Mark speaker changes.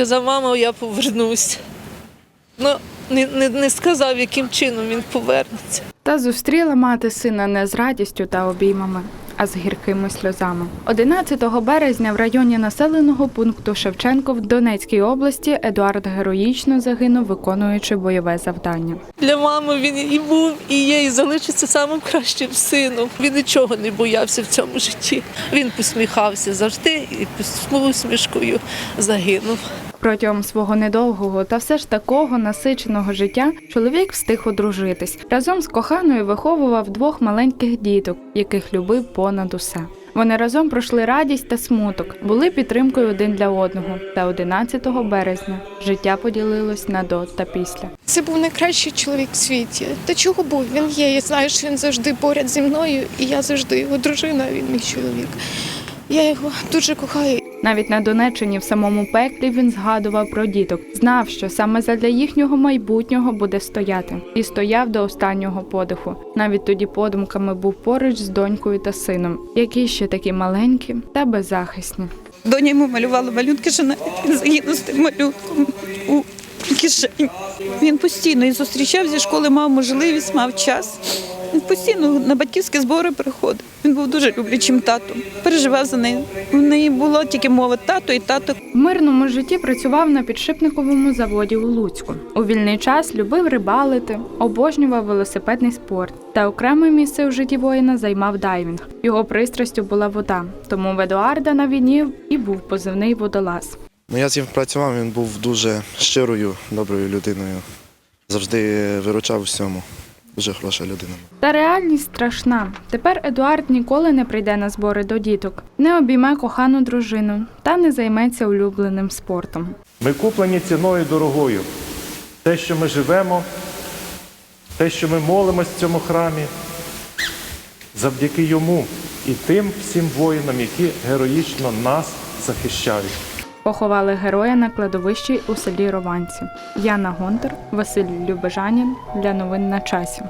Speaker 1: Казав, мама, я повернусь. Ну, не, не, не сказав, яким чином він повернеться.
Speaker 2: Та зустріла мати сина не з радістю та обіймами, а з гіркими сльозами. 11 березня в районі населеного пункту Шевченко в Донецькій області Едуард героїчно загинув, виконуючи бойове завдання.
Speaker 1: Для мами він і був, і є, і залишиться самим кращим сином. Він нічого не боявся в цьому житті. Він посміхався завжди і усмішкою загинув.
Speaker 2: Протягом свого недовгого та все ж такого насиченого життя чоловік встиг одружитись. Разом з коханою виховував двох маленьких діток, яких любив понад усе. Вони разом пройшли радість та смуток, були підтримкою один для одного. Та 11 березня життя поділилось на до та після.
Speaker 3: Це був найкращий чоловік в світі. Та чого був? Він є. Я знаю, що він завжди поряд зі мною, і я завжди його дружина, він мій чоловік. Я його дуже кохаю.
Speaker 2: Навіть на Донеччині в самому пеклі він згадував про діток, знав, що саме задля їхнього майбутнього буде стояти, і стояв до останнього подиху. Навіть тоді подумками був поруч з донькою та сином, які ще такі маленькі та беззахисні.
Speaker 4: Доня йому малювала малюнки, що навіть він загинув з тим малюнком у кишені. Він постійно і зустрічав зі школи, мав можливість, мав час. Він постійно на батьківські збори приходив. Він був дуже люблячим татом, переживав за неї. У неї було тільки мова тато і тато.
Speaker 2: В мирному житті працював на підшипниковому заводі у Луцьку. У вільний час любив рибалити, обожнював велосипедний спорт. Та окреме місце у житті воїна займав дайвінг. Його пристрастю була вода, тому в Едуарда на війні і був позивний водолаз.
Speaker 5: Ну, я з ним працював, він був дуже щирою, доброю людиною. Завжди виручав у всьому. Дуже хороша людина.
Speaker 2: Та реальність страшна. Тепер Едуард ніколи не прийде на збори до діток, не обійме кохану дружину та не займеться улюбленим спортом.
Speaker 6: Ми куплені ціною дорогою. Те, що ми живемо, те, що ми молимось в цьому храмі, завдяки йому і тим всім воїнам, які героїчно нас захищають.
Speaker 2: Поховали героя на кладовищі у селі Рованці. Яна Гонтар, Василь Любежанін для новин на часі.